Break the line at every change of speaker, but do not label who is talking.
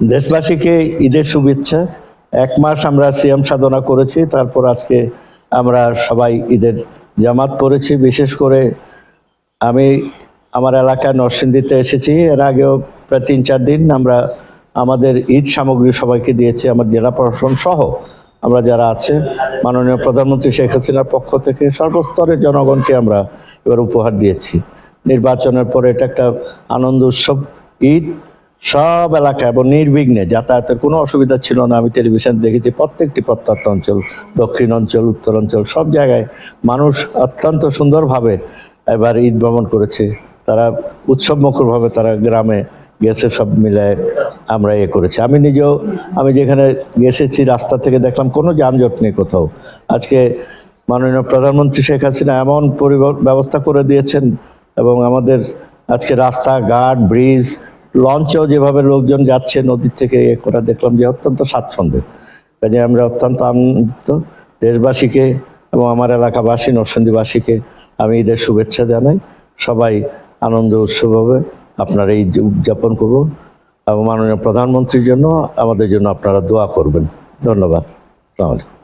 দেশবাসীকে ঈদের শুভেচ্ছা। এক মাস আমরা সিয়াম সাধনা করেছি, তারপর আজকে আমরা সবাই ঈদের জামাত পড়েছি। বিশেষ করে আমি আমার এলাকায় নরসিংদীতে এসেছি। এর আগেও প্রায় তিন চার দিন আমরা আমাদের ঈদ সামগ্রী সবাইকে দিয়েছি, আমার জেলা প্রশাসন সহ আমরা যারা আছে, মাননীয় প্রধানমন্ত্রী শেখ হাসিনার পক্ষ থেকে সর্বস্তরের জনগণকে আমরা এবার উপহার দিয়েছি। নির্বাচনের পরে এটা একটা আনন্দ উৎসব, ঈদ। সব এলাকা এবং নির্বিঘ্নে যাতায়াতের কোনো অসুবিধা ছিল না। আমি টেলিভিশন দেখেছি প্রত্যেকটি প্রত্যন্ত অঞ্চল, দক্ষিণ অঞ্চল, উত্তর অঞ্চল, সব জায়গায় মানুষ অত্যন্ত সুন্দরভাবে এবার ঈদ ভ্রমণ করেছে। তারা উৎসব মুখরভাবে তারা গ্রামে গেছে, সব মিলে আমরা এ করেছি। আমি নিজেও, আমি যেখানে গেছেছি রাস্তা থেকে দেখলাম কোনো যানজট নেই কোথাও। আজকে মাননীয় প্রধানমন্ত্রী শেখ হাসিনা এমন পরিবহন ব্যবস্থা করে দিয়েছেন এবং আমাদের আজকে রাস্তা রাস্তাঘাট, ব্রিজ লঞ্চেও যেভাবে লোকজন যাচ্ছে নদীর থেকে এ করা দেখলাম যে অত্যন্ত স্বাচ্ছন্দ্যে। কাজে আমরা অত্যন্ত আনন্দিত। দেশবাসীকে এবং আমার এলাকাবাসী, নরসিংদীবাসীকে আমি ঈদের শুভেচ্ছা জানাই। সবাই আনন্দ উৎসব হবে। আপনারা ঈদ উদযাপন করব এবং মাননীয় প্রধানমন্ত্রীর জন্য আমাদের জন্য আপনারা দোয়া করবেন। ধন্যবাদ। আসসালামু আলাইকুম।